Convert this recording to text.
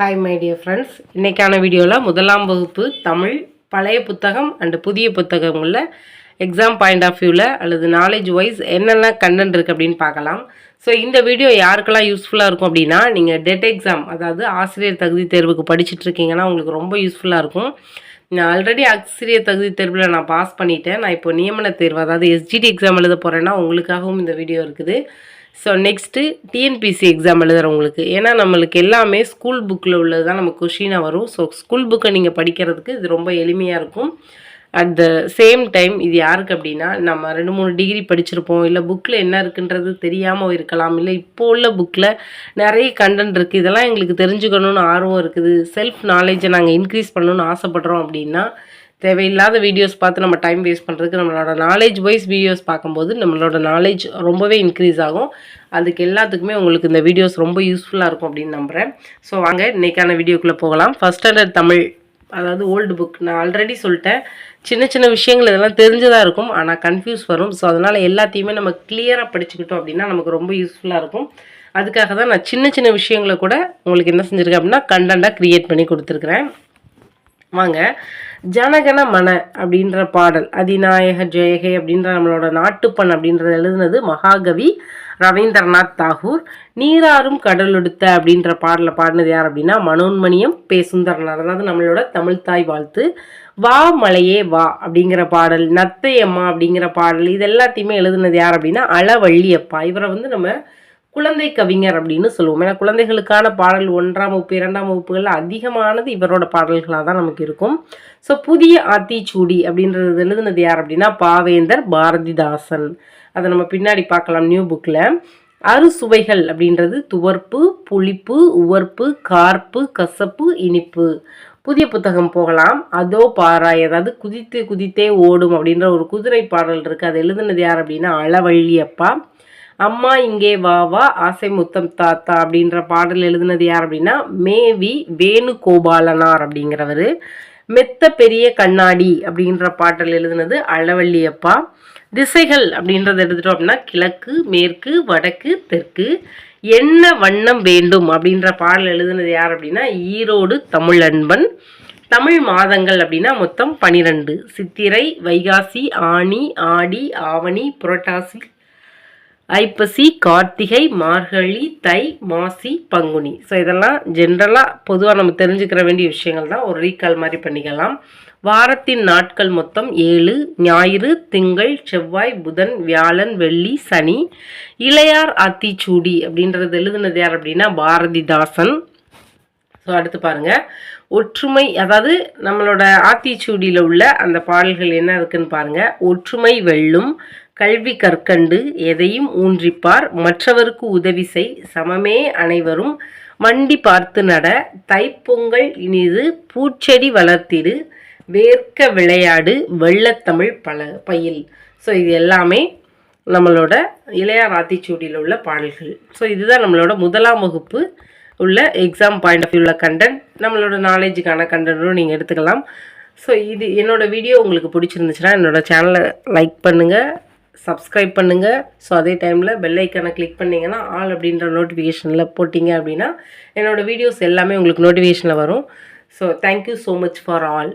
Hi my dear friends இன்றைக்கான வீடியோவில் முதலாம் வகுப்பு தமிழ் பழைய புத்தகம் அண்டு புதிய புத்தகங்களில் எக்ஸாம் பாயிண்ட் ஆஃப் வியூவில் அல்லது நாலேஜ் வைஸ் என்னென்ன கண்டென்ட் இருக்குது அப்படின்னு பார்க்கலாம். ஸோ இந்த வீடியோ யாருக்கெல்லாம் யூஸ்ஃபுல்லாக இருக்கும் அப்படின்னா நீங்கள் டெட் எக்ஸாம் அதாவது ஆசிரியர் தகுதி தேர்வுக்கு படிச்சுட்டு இருக்கீங்கன்னா உங்களுக்கு ரொம்ப யூஸ்ஃபுல்லாக இருக்கும். நான் ஆல்ரெடி ஆசிரியர் தகுதி தேர்வில் நான் பாஸ் பண்ணிட்டேன். நான் இப்போ நியமன தேர்வு அதாவது எஸ்ஜிடி எக்ஸாம் எழுத போகிறேன்னா உங்களுக்காகவும் இந்த வீடியோ இருக்குது. ஸோ நெக்ஸ்ட்டு டிஎன்பிசி எக்ஸாம் எழுதுறவங்களுக்கு. ஏன்னா நம்மளுக்கு எல்லாமே ஸ்கூல் புக்கில் உள்ளது தான் நமக்கு கொஷினாக வரும். ஸோ ஸ்கூல் புக்கை நீங்கள் படிக்கிறதுக்கு இது ரொம்ப எளிமையாக இருக்கும். அட் த சேம் டைம் இது யாருக்கு அப்படின்னா நம்ம ரெண்டு மூணு டிகிரி படிச்சிருப்போம். இல்லை புக்கில் என்ன இருக்குன்றது தெரியாமல் இருக்கலாம். இல்லை இப்போ உள்ள புக்கில் நிறைய கண்டென்ட் இருக்குது இதெல்லாம் எங்களுக்கு தெரிஞ்சுக்கணும்னு ஆர்வம் இருக்குது. செல்ஃப் நாலேஜை நாங்கள் இன்க்ரீஸ் பண்ணணும்னு ஆசைப்பட்றோம் அப்படின்னா தேவையில்லாத வீடியோஸ் பார்த்து நம்ம டைம் வேஸ்ட் பண்ணுறதுக்கு நம்மளோட நாலேஜ் வைஸ் வீடியோஸ் பார்க்கும்போது நம்மளோட நாலேஜ் ரொம்பவே இன்க்ரீஸ் ஆகும். அதுக்கு எல்லாத்துக்குமே உங்களுக்கு இந்த வீடியோஸ் ரொம்ப யூஸ்ஃபுல்லாக இருக்கும் அப்படின்னு நம்புகிறேன் ஸோ வாங்க இன்றைக்கான வீடியோக்குள்ளே போகலாம். ஃபஸ்ட் ஸ்டாண்டர்ட் தமிழ் அதாவது ஓல்டு புக் நான் ஆல்ரெடி சொல்லிட்டேன். சின்ன சின்ன விஷயங்கள் இதெல்லாம் தெரிஞ்சதாக இருக்கும். ஆனால் கன்ஃபியூஸ் வரும். ஸோ அதனால் எல்லாத்தையுமே நம்ம கிளியராக படிச்சுக்கிட்டோம் அப்படின்னா நமக்கு ரொம்ப யூஸ்ஃபுல்லாக இருக்கும். அதுக்காக தான் நான் சின்ன சின்ன விஷயங்களை கூட உங்களுக்கு என்ன செஞ்சுருக்கேன் அப்படின்னா கண்டென்ட்டாக க்ரியேட் பண்ணி கொடுத்துருக்குறேன். வாங்க. ஜனகன மன அப்படின்ற பாடல் அதிநாயக ஜெயகே அப்படின்ற நம்மளோட நாட்டுப்பண் அப்படின்றத எழுதுனது மகாகவி ரவீந்திரநாத் தாகூர். நீராறும் கடலொடுத்த அப்படின்ற பாடலை பாடினது யார் அப்படின்னா மனோன்மணியம் பே அதாவது நம்மளோட தமிழ்தாய் வாழ்த்து. வா மலையே வா அப்படிங்கிற பாடல் நத்தையம்மா அப்படிங்கிற பாடல் இது எல்லாத்தையுமே எழுதுனது யார் அப்படின்னா அளவள்ளியப்பா இவரை வந்து நம்ம குழந்தை கவிஞர் அப்படின்னு சொல்லுவோம். ஏன்னா குழந்தைகளுக்கான பாடல் ஒன்றாம் வகுப்பு இரண்டாம் வகுப்புகளில் அதிகமானது இவரோட பாடல்களாக தான் நமக்கு இருக்கும். ஸோ புதிய ஆத்திச்சூடி அப்படின்றது எழுதுனது யார் அப்படின்னா பாவேந்தர் பாரதிதாசன். அதை நம்ம பின்னாடி பார்க்கலாம் நியூ புக்கில் அறுசுவைகள் அப்படின்றது துவர்ப்பு புளிப்பு உவர்ப்பு கார்ப்பு கசப்பு இனிப்பு. புதிய புத்தகம் போகலாம். அதோ பாராய் அதாவது குதித்து குதித்தே ஓடும் அப்படின்ற ஒரு குதிரை பாடல் இருக்குது அது எழுதுனது யார் அப்படின்னா அளவள்ளியப்பா அம்மா இங்கே வா வா ஆசை முத்தம் தாத்தா அப்படின்ற பாடல் எழுதுனது யார் அப்படின்னா மேவி வேணுகோபாலனார் அப்படிங்கிறவர். மெத்த பெரிய கண்ணாடி அப்படின்ற பாடல் எழுதினது அளவள்ளியப்பா திசைகள் அப்படின்றத எடுத்துட்டோம் அப்படின்னா கிழக்கு மேற்கு வடக்கு தெற்கு. என்ன வண்ணம் வேண்டும் அப்படின்ற பாடல் எழுதுனது யார் அப்படின்னா ஈரோடு தமிழ் அன்பன் தமிழ் மாதங்கள் அப்படின்னா மொத்தம் பனிரெண்டு. சித்திரை வைகாசி ஆனி ஆடி ஆவணி புரட்டாசி ஐப்பசி கார்த்திகை மார்கழி தை மாசி பங்குனி. ஸோ இதெல்லாம் ஜென்ரலாக பொதுவாக நம்ம தெரிஞ்சுக்கிற வேண்டிய விஷயங்கள் தான். ஒரு ரீகால் மாதிரி பண்ணிக்கலாம். வாரத்தின் நாட்கள் மொத்தம் ஏழு. ஞாயிறு திங்கள் செவ்வாய் புதன் வியாழன் வெள்ளி சனி. இளையார் ஆத்திச்சூடி அப்படின்றது எழுதுனது யார் அப்படின்னா பாரதிதாசன். ஸோ அடுத்து பாருங்கள் ஒற்றுமை அதாவது நம்மளோட ஆத்திச்சூடியில் உள்ள அந்த பாடல்கள் என்ன இருக்குன்னு பாருங்கள் ஒற்றுமை வெல்லும் கல்வி கற்கண்டு எதையும் ஊன்றிப்பார் மற்றவருக்கு உதவி செய் சமமே அனைவரும் மண்டி பார்த்து நட தைப்பொங்கல் இனிது பூச்செடி வளர்த்திடு வேர்க்க விளையாடு வெள்ளத்தமிழ் பல பயில். ஸோ இது எல்லாமே நம்மளோட இளையார் ஆத்திச்சூடியில் உள்ள பாடல்கள். ஸோ இதுதான் நம்மளோட முதலாம் வகுப்பு உள்ள எக்ஸாம் பாயிண்ட் ஆஃப் வியூவில் கண்டென்ட் நம்மளோட நாலேஜுக்கான கண்டென்ட்டும் நீங்கள் எடுத்துக்கலாம். ஸோ இது என்னோடய வீடியோ உங்களுக்கு பிடிச்சிருந்துச்சுன்னா என்னோடய சேனலை லைக் பண்ணுங்கள் சப்ஸ்கிரைப் பண்ணுங்கள் ஸோ அதே டைமில் பெல் ஐக்கனை கிளிக் பண்ணிங்கன்னா ஆல் அப்படின்ற நோட்டிஃபிகேஷனில் போட்டிங்க அப்படின்னா என்னோடய வீடியோஸ் எல்லாமே உங்களுக்கு நோட்டிஃபிகேஷனில் வரும். So thank you so much for all